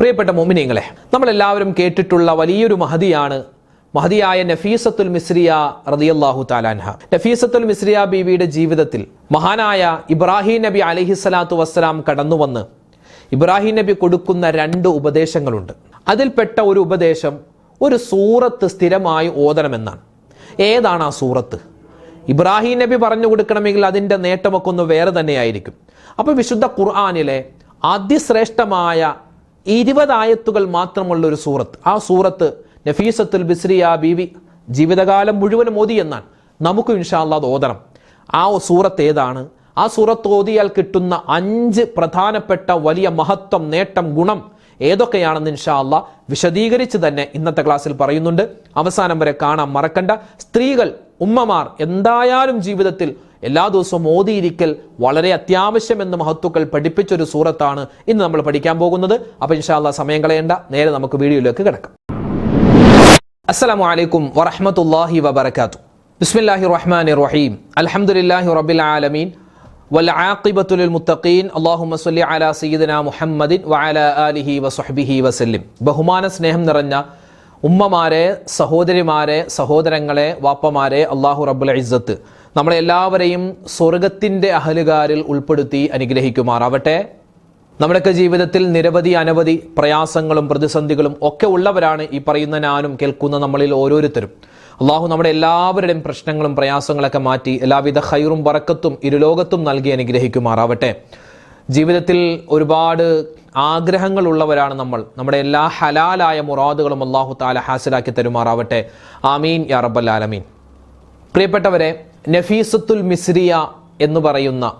പ്രിയപ്പെട്ട മോമിനിയങ്ങളെ നമ്മളെല്ലാവരും കേട്ടിട്ടുള്ള വലിയൊരു മഹതിയാണ് മഹതിയായ നഫീസത്തുൽ മിസ്രിയ റളിയല്ലാഹു താലാൻഹ നഫീസത്തുൽ മിസ്രിയ ബീവിയുടെ ജീവിതത്തിൽ മഹാനായ ഇബ്രാഹിം നബി അലഹിസ്സലാത്തു വസ്സലാം കടന്നുവന്ന് ഇബ്രാഹിം നബി കൊടുക്കുന്ന രണ്ട് ഉപദേശങ്ങളുണ്ട്. അതിൽപ്പെട്ട ഒരു ഉപദേശം ഒരു സൂറത്ത് സ്ഥിരമായി ഓതണമെന്നാണ്. ഏതാണ് ആ സൂറത്ത്? ഇബ്രാഹിം നബി പറഞ്ഞു കൊടുക്കണമെങ്കിൽ അതിന്റെ നേട്ടമൊക്കെ ഒന്ന് വേറെ തന്നെയായിരിക്കും. അപ്പോൾ വിശുദ്ധ ഖുർആാനിലെ അതിശ്രേഷ്ഠമായ ഇരുപത് ആയത്തുകൾ മാത്രമുള്ള ഒരു സൂറത്ത്. ആ സൂറത്ത് നഫീസത്തുൽ ബിസ്രി ബിസ്രിയ ബീവി ജീവിതകാലം മുഴുവനും ഓതി എന്നാണ് നമുക്ക് ഇൻഷാല്ല അത് ഓതണം. ആ സൂറത്ത് ഏതാണ്? ആ സൂറത്ത് ഓതിയാൽ കിട്ടുന്ന അഞ്ച് പ്രധാനപ്പെട്ട വലിയ മഹത്വം നേട്ടം ഗുണം ഏതൊക്കെയാണെന്ന് ഇൻഷാല്ല വിശദീകരിച്ച് തന്നെ ഇന്നത്തെ ക്ലാസ്സിൽ പറയുന്നുണ്ട്. അവസാനം വരെ കാണാൻ മറക്കണ്ട. സ്ത്രീകൾ ഉമ്മമാർ എന്തായാലും ജീവിതത്തിൽ എല്ലാ ദിവസവും ഓതിയിരിക്കൽ വളരെ അത്യാവശ്യമെന്ന് മഹത്വക്കൾ പഠിപ്പിച്ചൊരു സൂറത്താണ് ഇന്ന് നമ്മൾ പഠിക്കാൻ പോകുന്നത് അപ്പൊ ഇൻഷാ അല്ലാ സമയം കളയേണ്ട നേരെ നമുക്ക് വീഡിയോയിലേക്ക് കിടക്കാം അസ്സലാമു അലൈക്കും വറഹ്മത്തുള്ളാഹി വബറകാത്തു ബിസ്മില്ലാഹിർ റഹ്മാനിർ റഹീം അൽഹംദുലില്ലാഹി റബ്ബിൽ ആലമീൻ والعاقبة للمتقين اللهم صل على سيدنا محمد وعلى آله وصحبه وسلم ബഹുമാന സ്നേഹം നിറഞ്ഞ ഉമ്മമാരെ സഹോദരിമാരെ സഹോദരങ്ങളെ വാപ്പമാരെ അള്ളാഹു റബ്ബുൽ ഇസ്സത്ത് നമ്മളെ എല്ലാവരെയും സ്വർഗത്തിന്റെ അഹലുകാരിൽ ഉൾപ്പെടുത്തി അനുഗ്രഹിക്കുമാറാവട്ടെ. നമ്മുടെയൊക്കെ ജീവിതത്തിൽ നിരവധി അനവധി പ്രയാസങ്ങളും പ്രതിസന്ധികളും ഒക്കെ ഉള്ളവരാണ് ഈ പറയുന്ന ഞാനും കേൾക്കുന്ന നമ്മളിൽ ഓരോരുത്തരും. അള്ളാഹു നമ്മുടെ എല്ലാവരുടെയും പ്രശ്നങ്ങളും പ്രയാസങ്ങളൊക്കെ മാറ്റി എല്ലാവിധ ഹൈറും വറക്കത്തും ഇരുലോകത്തും നൽകി അനുഗ്രഹിക്കുമാറാവട്ടെ. ജീവിതത്തിൽ ഒരുപാട് ആഗ്രഹങ്ങൾ ആഗ്രഹങ്ങളുള്ളവരാണ് നമ്മൾ. നമ്മുടെ എല്ലാ ഹലാലായ മുറാദുകളും അള്ളാഹു താല ഹാസിലാക്കി തരുമാറാവട്ടെ. ആമീൻ യാ റബ്ബൽ ആലമീൻ. പ്രിയപ്പെട്ടവരെ നഫീസത്തുൽ മിസ്രിയ എന്ന് പറയുന്ന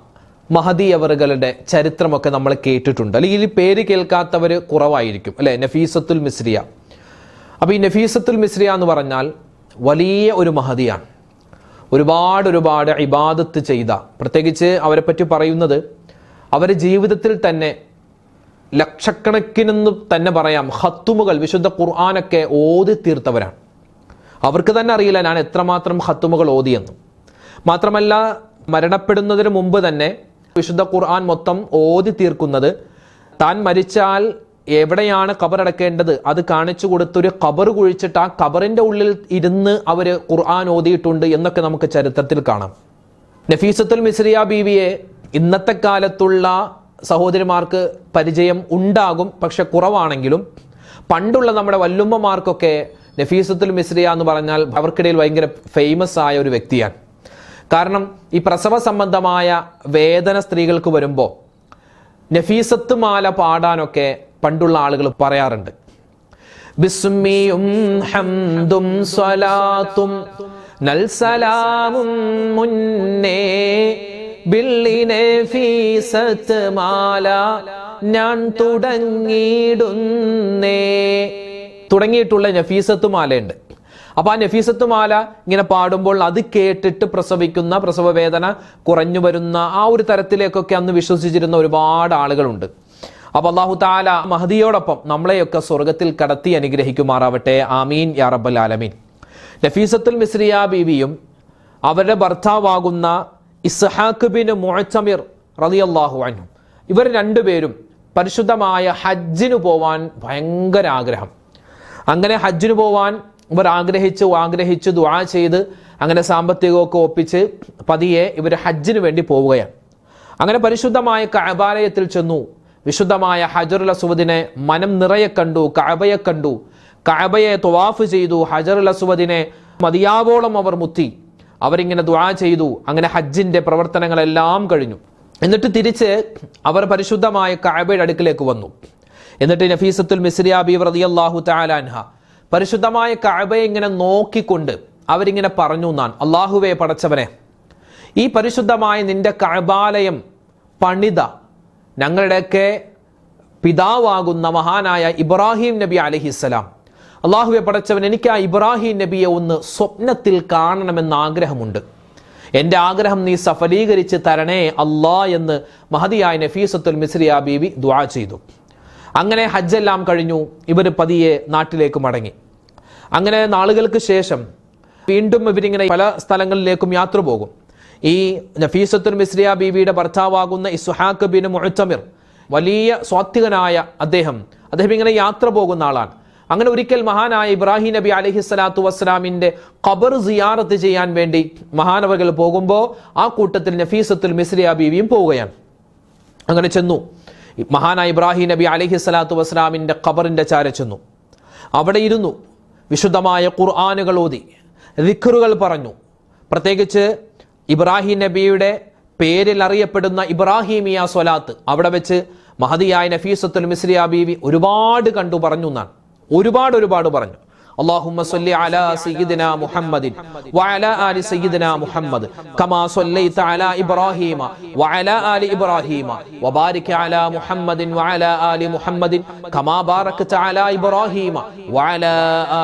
മഹദി അവറുകളുടെ ചരിത്രമൊക്കെ നമ്മൾ കേട്ടിട്ടുണ്ട്. അല്ലെങ്കിൽ ഈ പേര് കേൾക്കാത്തവർ കുറവായിരിക്കും അല്ലെ? നഫീസത്തുൽ മിസ്രിയ. അപ്പോൾ ഈ നഫീസത്തുൽ മിസ്രിയ എന്ന് പറഞ്ഞാൽ വലിയ ഒരു മഹദിയാണ്. ഒരുപാട് ഒരുപാട് ഇബാദത്ത് ചെയ്ത പ്രത്യേകിച്ച് അവരെ പറ്റി പറയുന്നത് അവർ ജീവിതത്തിൽ തന്നെ ലക്ഷക്കണക്കിനെന്ന് തന്നെ പറയാം ഹത്തുമുകൾ വിശുദ്ധ ഖുർആാനൊക്കെ ഓതി തീർത്തവരാണ് അവർക്ക് തന്നെ അറിയില്ല ഞാൻ എത്രമാത്രം ഹത്തുമുകൾ ഓതിയെന്ന്. മാത്രമല്ല മരണപ്പെടുന്നതിന് മുമ്പ് തന്നെ വിശുദ്ധ ഖുർആൻ മൊത്തം ഓതി തീർക്കുന്നത്. താൻ മരിച്ചാൽ എവിടെയാണ് കബറടക്കേണ്ടത് അത് കാണിച്ചു കൊടുത്തൊരു കബർ കുഴിച്ചിട്ട് ആ കബറിന്റെ ഉള്ളിൽ ഇരുന്ന് അവർ ഖുർആൻ ഓതിയിട്ടുണ്ട് എന്നൊക്കെ നമുക്ക് ചരിത്രത്തിൽ കാണാം. നഫീസത്തുൽ മിസ്രിയ ബീവിയെ ഇന്നത്തെ കാലത്തുള്ള സഹോദരിമാർക്ക് പരിചയം ഉണ്ടാകും പക്ഷെ കുറവാണെങ്കിലും പണ്ടുള്ള നമ്മുടെ വല്ലുമ്മമാർക്കൊക്കെ നഫീസത്തുൽ മിസ്രിയ എന്ന് പറഞ്ഞാൽ അവർക്കിടയിൽ ഭയങ്കര ഫേമസ് ആയ ഒരു വ്യക്തിയാണ്. കാരണം ഈ പ്രസവ സംബന്ധമായ വേദന സ്ത്രീകൾക്ക് വരുമ്പോൾ നഫീസത്ത് മാല പാടാനൊക്കെ പണ്ടുള്ള ആളുകൾ പറയാറുണ്ട്. ബിസ്മിയും സ്വലാത്തും ഞാൻ തുടങ്ങിയിടുന്നേ. തുടങ്ങിയിട്ടുള്ള നഫീസത്ത് മാലയുണ്ട് അപ്പൊ ആ നഫീസത്ത് മാല ഇങ്ങനെ പാടുമ്പോൾ അത് കേട്ടിട്ട് പ്രസവിക്കുന്ന പ്രസവ വേദന കുറഞ്ഞു വരുന്ന ആ ഒരു തരത്തിലേക്കൊക്കെ അന്ന് വിശ്വസിച്ചിരുന്ന ഒരുപാട് ആളുകളുണ്ട്. അപ്പൊ അള്ളാഹു താല മഹദിയോടൊപ്പം നമ്മളെയൊക്കെ സ്വർഗത്തിൽ കടത്തി അനുഗ്രഹിക്കുമാറാവട്ടെ. ആമീൻ യാ റബ്ബൽ ആലമീൻ. നഫീസത്തുൽ മിസ്രിയ ബീവിയും അവരുടെ ഭർത്താവാകുന്ന ഇസ്ഹാഖ് ബിൻ മുഅച്ചമിർ റളിയല്ലാഹു അൻഹു. ഇവർ രണ്ടുപേരും പരിശുദ്ധമായ ഹജ്ജിന് പോവാൻ ഭയങ്കര ആഗ്രഹം. അങ്ങനെ ഹജ്ജിന് പോവാൻ ഇവർ ആഗ്രഹിച്ചു ആഗ്രഹിച്ചു ദുആ ചെയ്ത് അങ്ങനെ സാമ്പത്തികമൊക്കെ ഒപ്പിച്ച് പതിയെ ഇവർ ഹജ്ജിന് വേണ്ടി പോവുകയാണ്. അങ്ങനെ പരിശുദ്ധമായ കഅബാലയത്തിൽ ചെന്നു. വിശുദ്ധമായ ഹജറുൽ അസുവദിനെ മനം നിറയെ കണ്ടു കഅബയെ കണ്ടു. കഅബയെ തൊവാഫ് ചെയ്തു ഹജറുൽ അസുവദിനെ മതിയാവോളം അവർ മുത്തി. അവരിങ്ങനെ ദുആ ചെയ്തു അങ്ങനെ ഹജ്ജിന്റെ പ്രവർത്തനങ്ങളെല്ലാം കഴിഞ്ഞു. എന്നിട്ട് തിരിച്ച് അവർ പരിശുദ്ധമായ കഅബയുടെ അടുക്കിലേക്ക് വന്നു. എന്നിട്ട് നഫീസത്തുൽ മിസ്രിയാബി റളിയല്ലാഹു തആല അൻഹ പരിശുദ്ധമായ കഅബയെ ഇങ്ങനെ നോക്കിക്കൊണ്ട് അവരിങ്ങനെ പറഞ്ഞു എന്നാൻ അള്ളാഹുവെ പടച്ചവനെ ഈ പരിശുദ്ധമായ നിന്റെ കഴബാലയം പണിത ഞങ്ങളുടെയൊക്കെ പിതാവാകുന്ന മഹാനായ ഇബ്രാഹിം നബി അലഹിസ്സലാം അള്ളാഹുവെ പടച്ചവൻ എനിക്ക് ആ ഇബ്രാഹിം നബിയെ ഒന്ന് സ്വപ്നത്തിൽ കാണണമെന്ന് ആഗ്രഹമുണ്ട്. എന്റെ ആഗ്രഹം നീ സഫലീകരിച്ച് തരണേ അല്ലാ എന്ന് മഹതിയായ നഫീസത്തുൽ മിസ്രിയ ബീവി ദ്വാ ചെയ്തു. അങ്ങനെ ഹജ്ജെല്ലാം കഴിഞ്ഞു. ഇവർ പതിയെ നാട്ടിലേക്ക് മടങ്ങി. അങ്ങനെ നാളുകൾക്ക് ശേഷം വീണ്ടും ഇവരിങ്ങനെ പല സ്ഥലങ്ങളിലേക്കും യാത്ര പോകും. ഈ നഫീസത്തുൽ മിസ്രിയ ബീവിയുടെ ഭർത്താവാകുന്ന ഇസ്ഹാഖ് ബിൻ മുഴത്തമിർ വലിയ സ്വാത്വികനായ അദ്ദേഹം അദ്ദേഹം ഇങ്ങനെ യാത്ര പോകുന്ന ആളാണ്. അങ്ങനെ ഒരിക്കൽ മഹാനായ ഇബ്രാഹിം നബി അലഹി സ്വലാത്തു വസ്സലാമിന്റെ ഖബർ സിയാറത്ത് ചെയ്യാൻ വേണ്ടി മഹാനവകൾ പോകുമ്പോൾ ആ കൂട്ടത്തിൽ നഫീസത്തുൽ മിസ്രിയ ബീവിയും പോവുകയാണ്. അങ്ങനെ ചെന്നു. മഹാനായ ഇബ്രാഹിം നബി അലഹി സ്വലാത്തു വസ്ലാമിന്റെ ഖബറിന്റെ ചാര ചെന്നു. അവിടെ ഇരുന്നു. വിശുദ്ധമായ ഖുർആാനുകൾ ഓതി. ദിഖറുകൾ പറഞ്ഞു. പ്രത്യേകിച്ച് ഇബ്രാഹിം നബിയുടെ പേരിൽ അറിയപ്പെടുന്ന ഇബ്രാഹിമിയ സ്വലാത്ത് അവിടെ വെച്ച് മഹദിയായ നഫീസത്തുൽ മിസ്രിയ ബീവി ഒരുപാട് കണ്ടു പറഞ്ഞു എന്നാണ്. ഒരുപാട് ഒരുപാട് പറഞ്ഞു. اللهم صل على سيدنا محمد وعلى آل سيدنا محمد كما صليت على إبراهيم وعلى آل إبراهيم وبارك على محمد وعلى آل محمد كما باركت على إبراهيم وعلى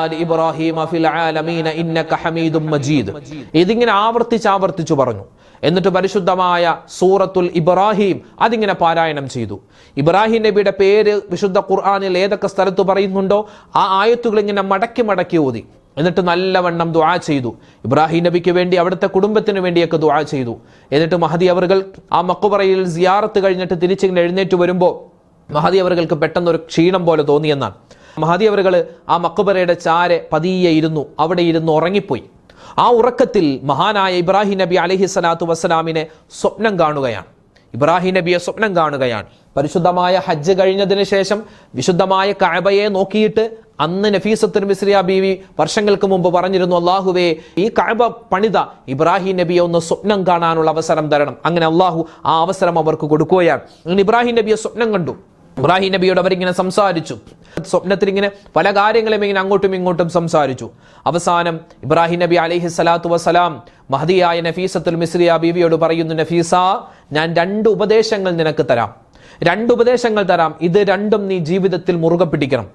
آل إبراهيم في العالمين إنك حميد مجيد ഇതിങ്ങനെ ആവർത്തിച്ച് ആവർത്തിച്ചു പറഞ്ഞു എന്നിട്ട് പരിശുദ്ധമായ സൂറത്തുൽ ഇബ്രാഹിം അതിങ്ങനെ പാരായണം ചെയ്തു. ഇബ്രാഹിം നബിയുടെ പേര് വിശുദ്ധ ഖുർആാനിൽ ഏതൊക്കെ സ്ഥലത്ത് പറയുന്നുണ്ടോ ആ ആയത്തുകൾ ഇങ്ങനെ മടക്കി മടക്കി ഓതി. എന്നിട്ട് നല്ലവണ്ണം ദുആ ചെയ്തു. ഇബ്രാഹിം നബിക്ക് വേണ്ടി അവിടുത്തെ കുടുംബത്തിന് വേണ്ടിയൊക്കെ ദുആ ചെയ്തു. എന്നിട്ട് മഹദി അവർകൾ ആ മക്കുപറയിൽ സിയാറത്ത് കഴിഞ്ഞിട്ട് തിരിച്ചിങ്ങനെ എഴുന്നേറ്റ് വരുമ്പോൾ മഹദി അവർകൾക്ക് പെട്ടെന്ന് ഒരു ക്ഷീണം പോലെ തോന്നിയെന്നാണ്. മഹദി അവർ ആ മക്കുപറയുടെ ചാരെ പതിയെ ഇരുന്നു. അവിടെ ഇരുന്ന് ഉറങ്ങിപ്പോയി. ആ ഉറക്കത്തിൽ മഹാനായ ഇബ്രാഹിം നബി അലഹി സ്വലാത്തു വസ്സലാമിനെ സ്വപ്നം കാണുകയാണ്. ഇബ്രാഹിം നബിയെ സ്വപ്നം കാണുകയാണ്. പരിശുദ്ധമായ ഹജ്ജ് കഴിഞ്ഞതിന് ശേഷം വിശുദ്ധമായ കഅബയെ നോക്കിയിട്ട് അന്ന് നഫീസത്തുൽ മിസ്രിയ ബീവി വർഷങ്ങൾക്ക് മുമ്പ് പറഞ്ഞിരുന്നു അള്ളാഹുവേ ഈ കഅബ പണിത ഇബ്രാഹിം നബിയെ ഒന്ന് സ്വപ്നം കാണാനുള്ള അവസരം തരണം. അങ്ങനെ അള്ളാഹു ആ അവസരം അവർക്ക് കൊടുക്കുകയാണ്. ഇബ്രാഹിം നബിയെ സ്വപ്നം കണ്ടു. ഇബ്രാഹിം നബിയോട് അവരിങ്ങനെ സംസാരിച്ചു. സ്വപ്നത്തിൽ ഇങ്ങനെ പല കാര്യങ്ങളും ഇങ്ങനെ അങ്ങോട്ടും ഇങ്ങോട്ടും സംസാരിച്ചു. അവസാനം ഇബ്രാഹിം നബി അലൈഹി സ്വലാത്തു വസ്സലാം മഹദിയായ നഫീസത്തുൽ മിസ്രിയ ബീവിയോട് പറയുന്നു നഫീസ ഞാൻ രണ്ട് ഉപദേശങ്ങൾ നിനക്ക് തരാം. രണ്ട് ഉപദേശങ്ങൾ തരാം. ഇത് രണ്ടും നീ ജീവിതത്തിൽ മുറുകെ പിടിക്കണം.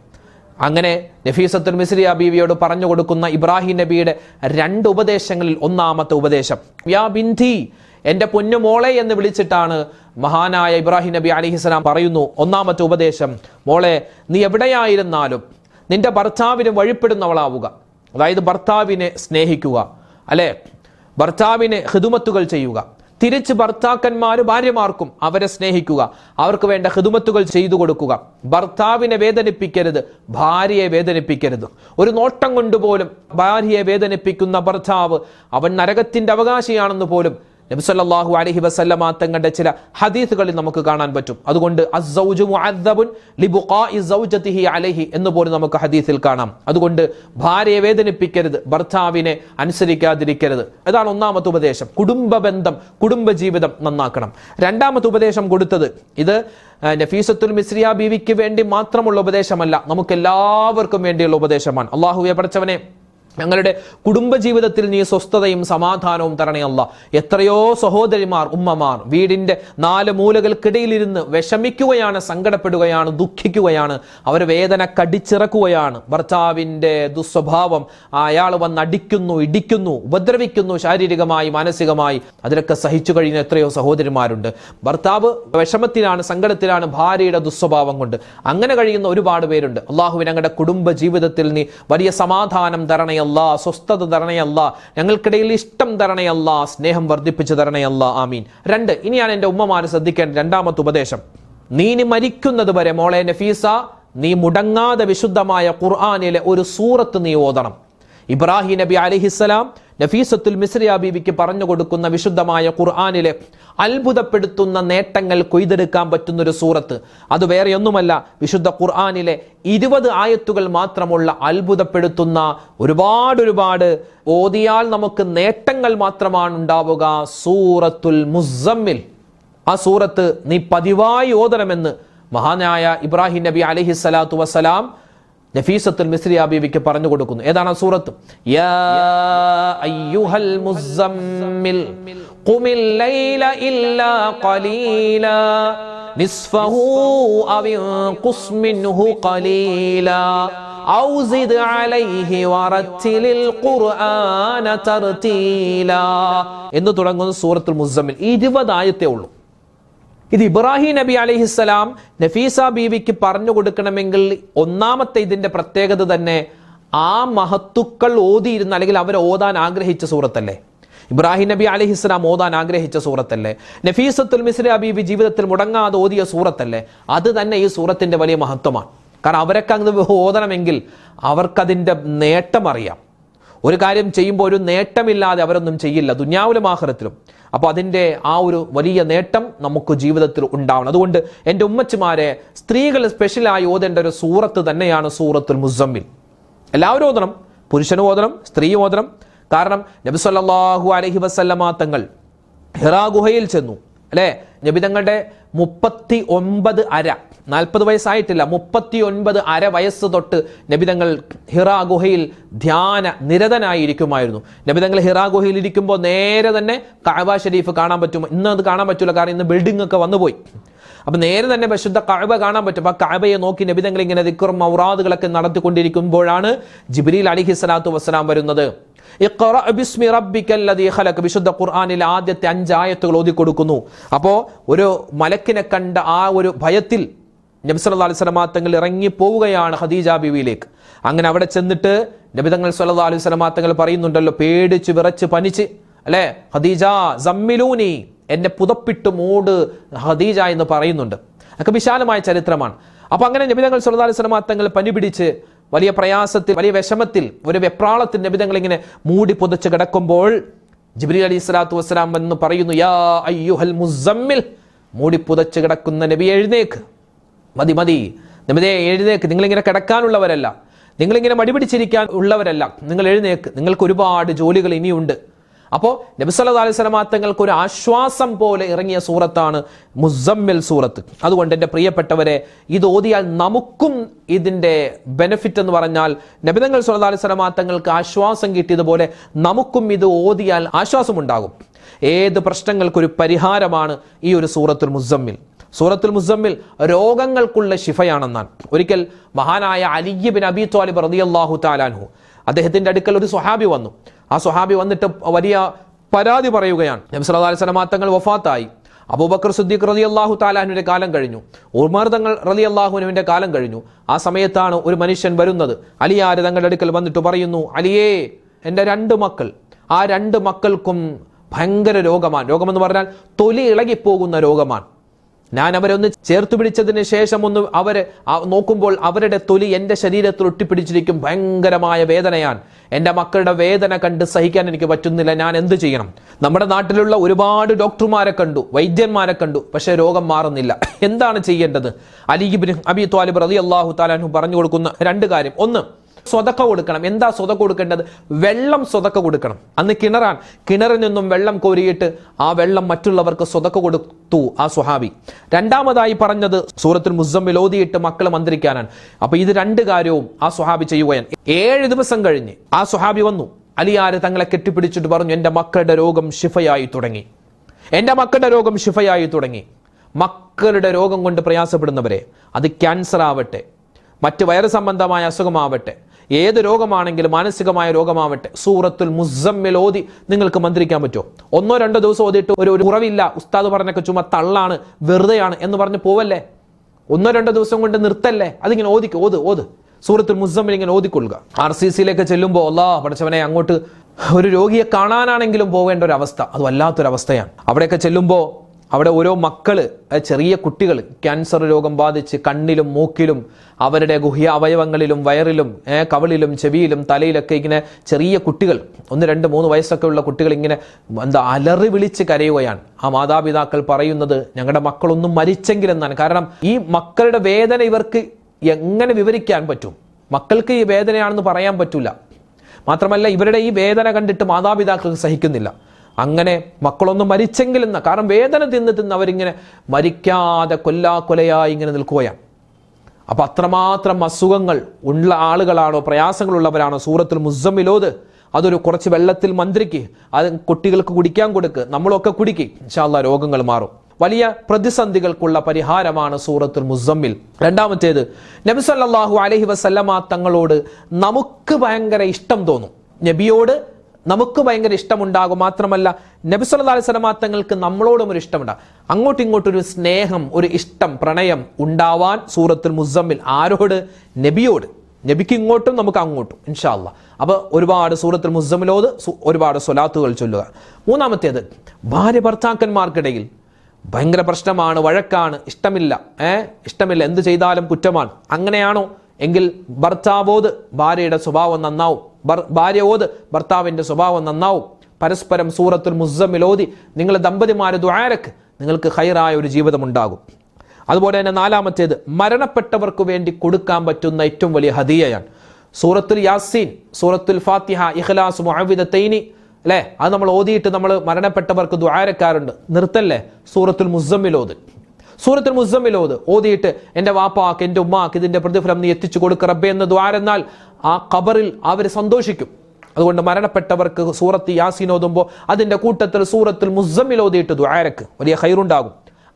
അങ്ങനെ നഫീസത്തുൽ മിസ്രിയ ബീവിയോട് പറഞ്ഞു കൊടുക്കുന്ന ഇബ്രാഹിം നബിയുടെ രണ്ട് ഉപദേശങ്ങളിൽ ഒന്നാമത്തെ ഉപദേശം യാ ബിന്ദി എന്റെ പൊന്നുമോളെ എന്ന് വിളിച്ചിട്ടാണ് മഹാനായ ഇബ്രാഹിം നബി അലിഹിസ്ലാം പറയുന്നു ഒന്നാമത്തെ ഉപദേശം മോളെ നീ എവിടെയായിരുന്നാലും നിന്റെ ഭർത്താവിന് വഴിപ്പെടുന്നവളാവുക. അതായത് ഭർത്താവിനെ സ്നേഹിക്കുക. അല്ലേ? ഭർത്താവിന് ഹിതുമത്തുകൾ ചെയ്യുക. തിരിച്ച് ഭർത്താക്കന്മാർ ഭാര്യമാർക്കും അവരെ സ്നേഹിക്കുക. അവർക്ക് വേണ്ട ഹിതുമത്തുകൾ ചെയ്തു കൊടുക്കുക. ഭർത്താവിനെ വേദനിപ്പിക്കരുത് ഭാര്യയെ വേദനിപ്പിക്കരുത്. ഒരു നോട്ടം കൊണ്ടുപോലും ഭാര്യയെ വേദനിപ്പിക്കുന്ന ഭർത്താവ് അവൻ നരകത്തിന്റെ അവകാശിയാണെന്ന് പോലും നബിസല്ലാഹു അലഹി വസല്ലമ തങ്ങളുടെ ചില ഹദീസുകളിൽ നമുക്ക് കാണാൻ പറ്റും. അതുകൊണ്ട് അലൈഹി എന്ന് പോലും നമുക്ക് ഹദീസിൽ കാണാം. അതുകൊണ്ട് ഭാര്യയെ വേദനിപ്പിക്കരുത് ഭർത്താവിനെ അനുസരിക്കാതിരിക്കരുത്. അതാണ് ഒന്നാമത്തെ ഉപദേശം. കുടുംബ ബന്ധം കുടുംബ ജീവിതം നന്നാക്കണം. രണ്ടാമത്തെ ഉപദേശം കൊടുത്തത് ഇത് നഫീസത്തുൽ മിസ്രിയ ബീവിക്ക് വേണ്ടി മാത്രമുള്ള ഉപദേശമല്ല നമുക്ക് എല്ലാവർക്കും വേണ്ടിയുള്ള ഉപദേശമാണ്. അള്ളാഹുവെ പഠിച്ചവനെ ഞങ്ങളുടെ കുടുംബജീവിതത്തിൽ നീ സ്വസ്ഥതയും സമാധാനവും തരണയല്ല എത്രയോ സഹോദരിമാർ ഉമ്മമാർ വീടിന്റെ നാല് മൂലകൾക്കിടയിലിരുന്ന് വിഷമിക്കുകയാണ് സങ്കടപ്പെടുകയാണ് ദുഃഖിക്കുകയാണ്. അവർ വേദന കടിച്ചിറക്കുകയാണ്. ഭർത്താവിന്റെ ദുസ്വഭാവം അയാൾ വന്ന് അടിക്കുന്നു ഇടിക്കുന്നു ഉപദ്രവിക്കുന്നു ശാരീരികമായി മാനസികമായി. അതിലൊക്കെ സഹിച്ചു കഴിയുന്ന എത്രയോ സഹോദരിമാരുണ്ട്. ഭർത്താവ് വിഷമത്തിലാണ് സങ്കടത്തിലാണ് ഭാര്യയുടെ ദുസ്വഭാവം കൊണ്ട്. അങ്ങനെ കഴിയുന്ന ഒരുപാട് പേരുണ്ട്. അള്ളാഹുവിനങ്ങളുടെ കുടുംബ ജീവിതത്തിൽ നീ വലിയ സമാധാനം തരണയല്ല സ്വസ്ഥത തരണയല്ല ഞങ്ങൾക്കിടയിൽ ഇഷ്ടം തരണയല്ല സ്നേഹം വർദ്ധിപ്പിച്ചു തരണയല്ല ആമീൻ. രണ്ട് ഇനിയാണ് എന്റെ ഉമ്മമാര് ശ്രദ്ധിക്കേണ്ട രണ്ടാമത്തെ ഉപദേശം. നീ മരിക്കുന്നത് വരെ മോളെ നഫീസ നീ മുടങ്ങാതെ വിശുദ്ധമായ ഖുർആാനിലെ ഒരു സൂറത്ത് നീ ഓതണം. ഇബ്രാഹിം നബി അലിഹിസ്സലാം നഫീസത്തുൽ മിസ്രിയ ബീവിക്ക് പറഞ്ഞു കൊടുക്കുന്ന വിശുദ്ധമായ ഖുർആാനിലെ അത്ഭുതപ്പെടുത്തുന്ന നേട്ടങ്ങൾ കൊയ്തെടുക്കാൻ പറ്റുന്ന ഒരു സൂറത്ത്. അത് വേറെയൊന്നുമല്ല വിശുദ്ധ ഖുർആാനിലെ ഇരുപത് ആയത്തുകൾ മാത്രമുള്ള അത്ഭുതപ്പെടുത്തുന്ന ഒരുപാട് ഒരുപാട് ഓതിയാൽ നമുക്ക് നേട്ടങ്ങൾ മാത്രമാണ് ഉണ്ടാവുക സൂറത്തുൽ മുസമ്മിൽ ആ സൂറത്ത് നീ പതിവായി ഓതണമെന്ന് മഹാനായ ഇബ്രാഹിം നബി അലഹി സ്വലാത്തു വസ്സലാം നഫീസത്തുൽ മിസ്രിയ ബീവിക്ക് പറഞ്ഞു കൊടുക്കുന്നു. ഏതാണ് സൂറത്ത്? യാ അയ്യുഹൽ ഖുമിൽ ലൈല ഖലീല ഖലീലാ അലൈഹി ഖുർആന തർതീല എന്ന് തുടങ്ങുന്ന സൂറത്തുൽ മുസമ്മിൽ ഇരുപത് ആയത്തേ ഉള്ളൂ. ഇത് ഇബ്രാഹിം നബി അലഹിസ്സലാം നഫീസ ബീവിക്ക് പറഞ്ഞു കൊടുക്കണമെങ്കിൽ ഒന്നാമത്തെ ഇതിന്റെ പ്രത്യേകത തന്നെ ആ മഹത്തുക്കൾ ഓതിയിരുന്ന അല്ലെങ്കിൽ അവർ ഓതാൻ ആഗ്രഹിച്ച സൂറത്തല്ലേ? ഇബ്രാഹിം നബി അലഹിസ്ലാം ഓതാൻ ആഗ്രഹിച്ച സൂറത്തല്ലേ? നഫീസത്തുൽ മിസ്രി അബീബി ജീവിതത്തിൽ മുടങ്ങാതെ ഓതിയ സൂറത്തല്ലേ? അത് തന്നെ ഈ സൂറത്തിന്റെ വലിയ മഹത്വമാണ്. കാരണം അവരൊക്കെ അങ്ങ് ഓതണമെങ്കിൽ അവർക്കതിന്റെ നേട്ടം അറിയാം. ഒരു കാര്യം ചെയ്യുമ്പോൾ ഒരു നേട്ടമില്ലാതെ അവരൊന്നും ചെയ്യില്ല. ദുന്യാവിലും ആഹ്റത്തിലും. അപ്പോൾ അതിന്റെ ആ ഒരു വലിയ നേട്ടം നമുക്ക് ജീവിതത്തിൽ ഉണ്ടാവണം. അതുകൊണ്ട് എന്റെ ഉമ്മച്ചിമാരെ സ്ത്രീകൾ സ്പെഷ്യലായി ഓതേണ്ട ഒരു സൂറത്ത് തന്നെയാണ് സൂറത്തുൽ മുസമ്മിൽ. എല്ലാവരും ഓതണം. പുരുഷനും ഓതണം സ്ത്രീ ഓതണം. കാരണം നബി സല്ലല്ലാഹു അലൈഹി വസല്ലമ തങ്ങൾ ഹിറാ ഗുഹയിൽ ചെന്നു. അല്ലേ? നബി തങ്ങളുടെ മുപ്പത്തി ഒമ്പത് അര. നാൽപ്പത് വയസ്സായിട്ടില്ല. മുപ്പത്തി ഒൻപത് അര വയസ്സ് തൊട്ട് നബിതങ്ങൾ ഹിറാ ഗുഹയിൽ ധ്യാന നിരതനായിരിക്കുമായിരുന്നു. നബിതങ്ങൾ ഹിറാ ഗുഹയിൽ ഇരിക്കുമ്പോൾ നേരെ തന്നെ കഅബ ഷരീഫ് കാണാൻ പറ്റും. ഇന്ന് അത് കാണാൻ പറ്റില്ല കാരണം ഇന്ന് ബിൽഡിംഗ് ഒക്കെ വന്നുപോയി അപ്പം നേരെ തന്നെ പരിശുദ്ധ കഅബ കാണാൻ പറ്റും. ആ കഅബയെ നോക്കി നബിതങ്ങൾ ഇങ്ങനെ ദിക്കറും മൗറാദുകളൊക്കെ നടത്തിക്കൊണ്ടിരിക്കുമ്പോഴാണ് ജിബ്രീൽ അലിഹി സ്വലാത്തു വസ്സലാം വരുന്നത്. വിശുദ്ധ ഖുർആാനിൽ ആദ്യത്തെ അഞ്ചായത്തുകൾ ഓതി കൊടുക്കുന്നു അപ്പോൾ ഒരു മലക്കിനെ കണ്ട ആ ഒരു ഭയത്തിൽ നബി സല്ലല്ലാഹു അലൈഹി വസല്ലമ തങ്ങൾ ഇറങ്ങി പോവുകയാണ് ഖദീജ ബീവിയിലേക്ക്. അങ്ങനെ അവിടെ ചെന്നിട്ട് നബിതങ്ങൾ സല്ലാ അലൈഹി വസല്ലമ തങ്ങൾ പറയുന്നുണ്ടല്ലോ പേടിച്ച് വിറച്ച് പനിച്ച്. അല്ലേ? ഖദീജ സമ്മിലൂനി എന്നെ പുതപ്പിട്ട് മൂട് ഹദീജ എന്ന് പറയുന്നുണ്ട്. അതൊക്കെ വിശാലമായ ചരിത്രമാണ്. അപ്പൊ അങ്ങനെ നബിതങ്ങൾ അലൈഹി വസല്ലമ തങ്ങൾ പനി പിടിച്ച് വലിയ പ്രയാസത്തിൽ വലിയ വിഷമത്തിൽ ഒരു വെപ്രാളത്തിൽ നബിതങ്ങൾ ഇങ്ങനെ മൂടി പുതച്ച് കിടക്കുമ്പോൾ ജിബ്രീൽ അലി സ്വലാത്തു വസ്സലാം എന്ന് പറയുന്നു യാ അയ്യുഹൽ മുസമ്മിൽ. മൂടി പുതച്ച് കിടക്കുന്ന നബി എഴുന്നേക്ക്. മതി മതി. നിമിതേ എഴുന്നേക്ക്. നിങ്ങളിങ്ങനെ കിടക്കാനുള്ളവരല്ല. നിങ്ങളിങ്ങനെ മടിപിടിച്ചിരിക്കാൻ ഉള്ളവരല്ല. നിങ്ങൾ എഴുന്നേക്ക്. നിങ്ങൾക്ക് ഒരുപാട് ജോലികൾ ഇനിയുണ്ട്. അപ്പോൾ നബിസല്ലാ അലൈഹി സ്വലമാങ്ങൾക്ക് ഒരു ആശ്വാസം പോലെ ഇറങ്ങിയ സൂറത്താണ് മുസമ്മിൽ സൂറത്ത്. അതുകൊണ്ട് എന്റെ പ്രിയപ്പെട്ടവരെ ഇത് ഓതിയാൽ നമുക്കും ഇതിന്റെ ബെനിഫിറ്റ് എന്ന് പറഞ്ഞാൽ നബിതങ്ങൾ സുല്ലാ അലൈഹി സ്വലമാങ്ങൾക്ക് ആശ്വാസം കിട്ടിയതുപോലെ നമുക്കും ഇത് ഓതിയാൽ ആശ്വാസമുണ്ടാകും. ഏത് പ്രശ്നങ്ങൾക്കൊരു പരിഹാരമാണ് ഈ ഒരു സൂറത്തുൽ മുസമ്മിൽ. സൂറത്തുൽ മുസമ്മിൽ രോഗങ്ങൾക്കുള്ള ശിഫയാണെന്നാണ്. ഒരിക്കൽ മഹാനായ അലിബിൻ അബി ത്വാലിബ് റളിയല്ലാഹു താലാൻഹു അദ്ദേഹത്തിന്റെ അടുക്കൽ ഒരു സ്വഹാബി വന്നു. ആ സ്വഹാബി വന്നിട്ട് വലിയ പരാതി പറയുകയാണ്. നബി സല്ലല്ലാഹു അലൈഹി വഫാത്തായി. അബൂബക്കർ സുദ്ദീഖ് റതി അള്ളാഹു താലാഹുവിന്റെ കാലം കഴിഞ്ഞു. ഉമർ തങ്ങൾ റതി അള്ളാഹുനുവിന്റെ കാലം കഴിഞ്ഞു. ആ സമയത്താണ് ഒരു മനുഷ്യൻ വരുന്നത്. അലിയാര് തങ്ങളുടെ അടുക്കൽ വന്നിട്ട് പറയുന്നു അലിയേ എന്റെ രണ്ട് മക്കൾ ആ രണ്ട് മക്കൾക്കും ഭയങ്കര രോഗമാണ്. രോഗമെന്ന് പറഞ്ഞാൽ തൊലി ഇളകിപ്പോകുന്ന രോഗമാണ്. ഞാൻ അവരെ ഒന്ന് ചേർത്ത് പിടിച്ചതിന് ശേഷം ഒന്ന് അവരെ നോക്കുമ്പോൾ അവരുടെ തൊലി എന്റെ ശരീരത്തിൽ ഒട്ടിപ്പിടിച്ചിരിക്കും. ഭയങ്കരമായ വേദനയാണ്. എന്റെ മക്കളുടെ വേദന കണ്ട് സഹിക്കാൻ എനിക്ക് പറ്റുന്നില്ല. ഞാൻ എന്ത് ചെയ്യണം? നമ്മുടെ നാട്ടിലുള്ള ഒരുപാട് ഡോക്ടർമാരെ കണ്ടു വൈദ്യന്മാരെ കണ്ടു പക്ഷേ രോഗം മാറുന്നില്ല. എന്താണ് ചെയ്യേണ്ടത്? അലിബിൻ അബി ത്വാലിബ് റതി അള്ളാഹു താലാഹു പറഞ്ഞു കൊടുക്കുന്ന രണ്ട് കാര്യം. ഒന്ന് സ്വതക്ക കൊടുക്കണം. എന്താ സ്വതക്ക കൊടുക്കേണ്ടത്? വെള്ളം സ്വതക്ക കൊടുക്കണം. അന്ന് കിണറാൻ കിണറിൽ നിന്നും വെള്ളം കോരിയിട്ട് ആ വെള്ളം മറ്റുള്ളവർക്ക് സ്വതക്ക കൊടുത്തു ആ സുഹാബി രണ്ടാമതായി പറഞ്ഞത് സൂറത്തിൽ മുസമ്മിൽ ഓതിയിട്ട് മക്കൾ മന്ത്രിക്കാനാണ്. അപ്പൊ ഇത് രണ്ട് കാര്യവും ആ സുഹാബി ചെയ്യുകയാണ്. ഏഴ് ദിവസം കഴിഞ്ഞ് ആ സുഹാബി വന്നു. അലിയാര് തങ്ങളെ കെട്ടിപ്പിടിച്ചിട്ട് പറഞ്ഞു എന്റെ മക്കളുടെ രോഗം ശിഫയായി തുടങ്ങി. എന്റെ മക്കളുടെ രോഗം ശിഫയായി തുടങ്ങി. മക്കളുടെ രോഗം കൊണ്ട് പ്രയാസപ്പെടുന്നവരെ അത് ക്യാൻസർ ആവട്ടെ മറ്റ് വയറ് സംബന്ധമായ അസുഖമാവട്ടെ ഏത് രോഗമാണെങ്കിലും മാനസികമായ രോഗമാവട്ടെ സൂറത്തുൽ മുസമ്മിൽ ഓതി നിങ്ങൾക്ക് മന്ത്രിക്കാൻ പറ്റുമോ? ഒന്നോ രണ്ടോ ദിവസം ഓതിയിട്ട് ഒരു ഒരു കുറവില്ല. ഉസ്താദ് പറഞ്ഞൊക്കെ ചുമ തള്ളാണ് വെറുതെയാണ് എന്ന് പറഞ്ഞ് പോവല്ലേ? ഒന്നോ രണ്ടോ ദിവസം കൊണ്ട് നിർത്തല്ലേ? അതിങ്ങനെ ഓതിക്ക് ഓത് ഓത്. സൂറത്തുൽ മുസമ്മിൽ ഇങ്ങനെ ഓതിക്കൊള്ളുക. ആർ സി സിയിലേക്ക് ചെല്ലുമ്പോൾ അല്ലാ പഠിച്ചവനെ അങ്ങോട്ട് ഒരു രോഗിയെ കാണാനാണെങ്കിലും പോവേണ്ട ഒരു അവസ്ഥ. അത് വല്ലാത്തൊരവസ്ഥയാണ്. അവിടെയൊക്കെ ചെല്ലുമ്പോൾ അവിടെ ഓരോ മക്കൾ ചെറിയ കുട്ടികൾ ക്യാൻസർ രോഗം ബാധിച്ച് കണ്ണിലും മൂക്കിലും അവരുടെ ഗുഹ്യ അവയവങ്ങളിലും വയറിലും കവളിലും ചെവിയിലും തലയിലൊക്കെ ഇങ്ങനെ ചെറിയ കുട്ടികൾ ഒന്ന് രണ്ട് മൂന്ന് വയസ്സൊക്കെ ഉള്ള കുട്ടികൾ ഇങ്ങനെ എന്താ അലറി വിളിച്ച് കരയുകയാണ്. ആ മാതാപിതാക്കൾ പറയുന്നത് ഞങ്ങളുടെ മക്കളൊന്നും മരിച്ചെങ്കിലെന്നാണ്. കാരണം ഈ മക്കളുടെ വേദന ഇവർക്ക് എങ്ങനെ വിവരിക്കാൻ പറ്റും? മക്കൾക്ക് ഈ വേദനയാണെന്ന് പറയാൻ പറ്റില്ല മാത്രമല്ല ഇവരുടെ ഈ വേദന കണ്ടിട്ട് മാതാപിതാക്കൾക്ക് സഹിക്കുന്നില്ല. അങ്ങനെ മക്കളൊന്നും മരിച്ചെങ്കിലെന്ന കാരണം വേദന തിന്ന് തിന്ന് അവരിങ്ങനെ മരിക്കാതെ കൊല്ലാക്കൊലയായി ഇങ്ങനെ നിൽക്കുകയാണ്. അപ്പം അത്രമാത്രം അസുഖങ്ങൾ ഉള്ള ആളുകളാണോ പ്രയാസങ്ങളുള്ളവരാണോ സൂറത്തിൽ മുസമ്മിലോത് അതൊരു കുറച്ച് വെള്ളത്തിൽ മന്ത്രിക്ക് അത് കുട്ടികൾക്ക് കുടിക്കാൻ കൊടുക്ക് നമ്മളൊക്കെ കുടിക്ക്. ഇൻഷാല്ല രോഗങ്ങൾ മാറും. വലിയ പ്രതിസന്ധികൾക്കുള്ള പരിഹാരമാണ് സൂറത്തുൽ മുസമ്മിൽ രണ്ടാമത്തേത് നബി അലഹി അലൈഹി വസല്ലമ തങ്ങളോട് നമുക്ക് ഭയങ്കര ഇഷ്ടം തോന്നും. നബിയോട് നമുക്ക് ഭയങ്കര ഇഷ്ടമുണ്ടാകും. മാത്രമല്ല നബി സല്ലല്ലാഹു അലൈഹി വസല്ലമ തങ്ങൾക്ക് നമ്മളോടും ഒരു ഇഷ്ടമുണ്ടാകും അങ്ങോട്ടും ഇങ്ങോട്ടും ഒരു സ്നേഹം ഒരു ഇഷ്ടം പ്രണയം ഉണ്ടാവാൻ സൂറത്തുൽ മുസമ്മിൽ ആരോട്? നബിയോട്. നബിക്ക് ഇങ്ങോട്ടും നമുക്ക് അങ്ങോട്ടും ഇൻഷാല്ല അപ്പോൾ ഒരുപാട് സൂറത്തിൽ മുസമ്മിലോത് ഒരുപാട് സ്വലാത്തുകൾ ചൊല്ലുക. മൂന്നാമത്തേത് ഭാര്യ ഭർത്താക്കന്മാർക്കിടയിൽ ഭയങ്കര പ്രശ്നമാണ് വഴക്കാണ് ഇഷ്ടമില്ല. ഏ? ഇഷ്ടമില്ല എന്ത് ചെയ്താലും കുറ്റമാണ്. അങ്ങനെയാണോ? എങ്കിൽ ഭർത്താവോത് ഭാര്യയുടെ സ്വഭാവം നന്നാവും. ഭാര്യ ഓത് ഭർത്താവിന്റെ സ്വഭാവം നന്നാവും. പരസ്പരം സൂറത്തുൽ മുസമ്മിലോതി നിങ്ങൾ ദമ്പതിമാര് ദ്വാരക്ക് നിങ്ങൾക്ക് ഹൈറായ ഒരു ജീവിതം ഉണ്ടാകും അതുപോലെ തന്നെ നാലാമത്തേത് മരണപ്പെട്ടവർക്ക് വേണ്ടി കൊടുക്കാൻ പറ്റുന്ന ഏറ്റവും വലിയ ഹദിയയാണ്. സൂറത്തുൽ യാസീൻ സൂറത്തുൽ ഫാത്തിഹ ഇഖ്ലാസ് മുഅവിദത്തൈനി അല്ലേ? അത് നമ്മൾ ഓതിയിട്ട് നമ്മൾ മരണപ്പെട്ടവർക്ക് ദ്വാരക്കാരുണ്ട് നിർത്തല്ലേ? സൂറത്തുൽ മുസമ്മിലോത് സൂറത്തുൽ മുസമ്മിലോത് ഓതിയിട്ട് എന്റെ വാപ്പാക്ക് എന്റെ ഉമ്മാക്ക് ഇതിന്റെ പ്രതിഫലം നീ എത്തിച്ചു കൊടുക്ക റബ്ബേ എന്ന് ദ്വാരെന്നാൽ ആ ഖബറിൽ അവർ സന്തോഷിക്കും. അതുകൊണ്ട് മരണപ്പെട്ടവർക്ക് സൂറത്ത് യാസീൻ ഓതുമ്പോൾ അതിന്റെ കൂട്ടത്തിൽ സൂറത്തിൽ മുസമ്മിൽ ഓതിയിട്ട് ദ്വാരക്ക് വലിയ ഹൈറുണ്ടാകും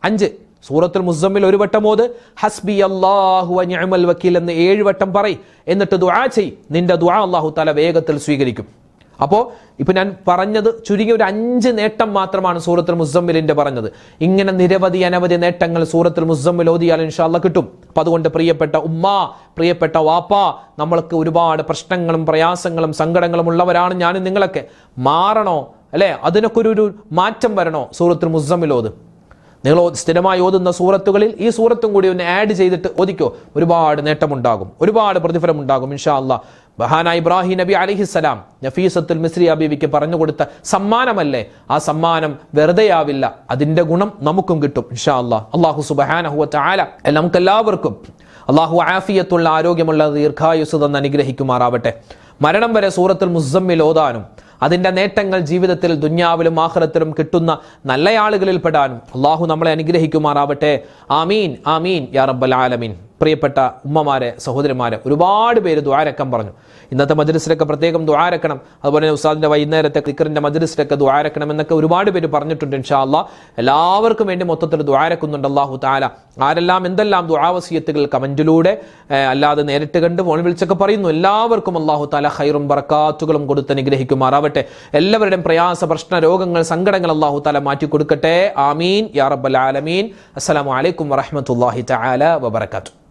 അഞ്ച് സൂറത്തുൽ മുസമ്മിൽ ഒരു വട്ടം ഓത് ഹസ്ബി അള്ളാഹു അനിയമൽ വക്കീൽ എന്ന് ഏഴ് വട്ടം പറയും. എന്നിട്ട് ദുആ ചെയ് നിന്റെ ദുആ അള്ളാഹു തല വേഗത്തിൽ സ്വീകരിക്കും. അപ്പോൾ ഇപ്പൊ ഞാൻ പറഞ്ഞത് ചുരുങ്ങിയ ഒരു അഞ്ച് നേട്ടം മാത്രമാണ് സൂറത്തുൽ മുസമ്മിലിന്റെ പറഞ്ഞത്. ഇങ്ങനെ നിരവധി അനവധി നേട്ടങ്ങൾ സൂറത്തുൽ മുസമ്മിൽ ഓതിയാൽ ഇൻഷാല്ല കിട്ടും. അപ്പൊ അതുകൊണ്ട് പ്രിയപ്പെട്ട ഉമ്മ പ്രിയപ്പെട്ട വാപ്പ നമ്മൾക്ക് ഒരുപാട് പ്രശ്നങ്ങളും പ്രയാസങ്ങളും സങ്കടങ്ങളും ഉള്ളവരാണ് ഞാൻ നിങ്ങളൊക്കെ. മാറണോ? അല്ലെ? അതിനൊക്കെ ഒരു മാറ്റം വരണോ സൂറത്തുൽ മുസമ്മിൽ ഓത്? നിങ്ങൾ സ്ഥിരമായി ഓതുന്ന സൂറത്തുകളിൽ ഈ സൂറത്തും കൂടി ഒന്ന് ആഡ് ചെയ്തിട്ട് ഓദിക്കോ ഒരുപാട് നേട്ടമുണ്ടാകും. ഒരുപാട് പ്രതിഫലം ഉണ്ടാകും ഇൻഷാ അല്ലാ. ബഹാന ഇബ്രാഹിം നബി അലിഹിസ്സലാം നഫീസത്തുൽ മിസ്രി അബീബിക്ക് പറഞ്ഞു കൊടുത്ത സമ്മാനമല്ലേ? ആ സമ്മാനം വെറുതെയാവില്ല. അതിന്റെ ഗുണം നമുക്കും കിട്ടും ഇൻഷാ അല്ലാ അള്ളാഹു സുബഹാനഹുവ നമുക്ക് എല്ലാവർക്കും അള്ളാഹു ആഫിയത്തുള്ള ആരോഗ്യമുള്ള ദീർഘായുസ് തന്ന് അനുഗ്രഹിക്കുമാറാവട്ടെ. മരണം വരെ സൂറത്തുൽ മുസമ്മിൽ ഓതാനും അതിന്റെ നേട്ടങ്ങൾ ജീവിതത്തിൽ ദുന്യാവിലും ആഖിറത്തിലും കിട്ടുന്ന നല്ല ആളുകളിൽ പെടാനും അള്ളാഹു നമ്മളെ അനുഗ്രഹിക്കുമാറാവട്ടെ. ആമീൻ ആമീൻ യാ റബ്ബൽ ആലമീൻ. പ്രിയപ്പെട്ട ഉമ്മമാരെ സഹോദരന്മാരെ ഒരുപാട് പേര് ദ്വാരക്കം പറഞ്ഞു. ഇന്നത്തെ മജ്ലിസിലൊക്കെ പ്രത്യേകം ദ്വാരക്കണം അതുപോലെ തന്നെ ഉസ്താദിന്റെ വൈകുന്നേരത്തെ ക്രിക്കറിന്റെ മജ്ലിസിലൊക്കെ ദ്വാരക്കണം എന്നൊക്കെ ഒരുപാട് പേര് പറഞ്ഞിട്ടുണ്ട് ഇൻഷാ അള്ളാ എല്ലാവർക്കും വേണ്ടി മൊത്തത്തിൽ ദ്വാരക്കുന്നുണ്ട് അള്ളാഹു താല ആരെല്ലാം എന്തെല്ലാം ദ്വാവസീയത്തുകൾ കമന്റിലൂടെ അല്ലാതെ നേരിട്ട് കണ്ട് ഫോൺ വിളിച്ചൊക്കെ പറയുന്നു. എല്ലാവർക്കും അള്ളാഹു താല ഹൈറും ബർക്കാത്തുകളും കൊടുത്ത് അനുഗ്രഹിക്കുമാറാവട്ടെ. എല്ലാവരുടെയും പ്രയാസ പ്രശ്ന രോഗങ്ങൾ സങ്കടങ്ങൾ അള്ളാഹു താല മാറ്റി കൊടുക്കട്ടെ. ആമീൻ. യാ റബ്ബൽ ആലമീൻ. അസ്സലാമു അലൈക്കും വറഹ്മത്തുള്ളാഹി തആല വബറകാതുഹു.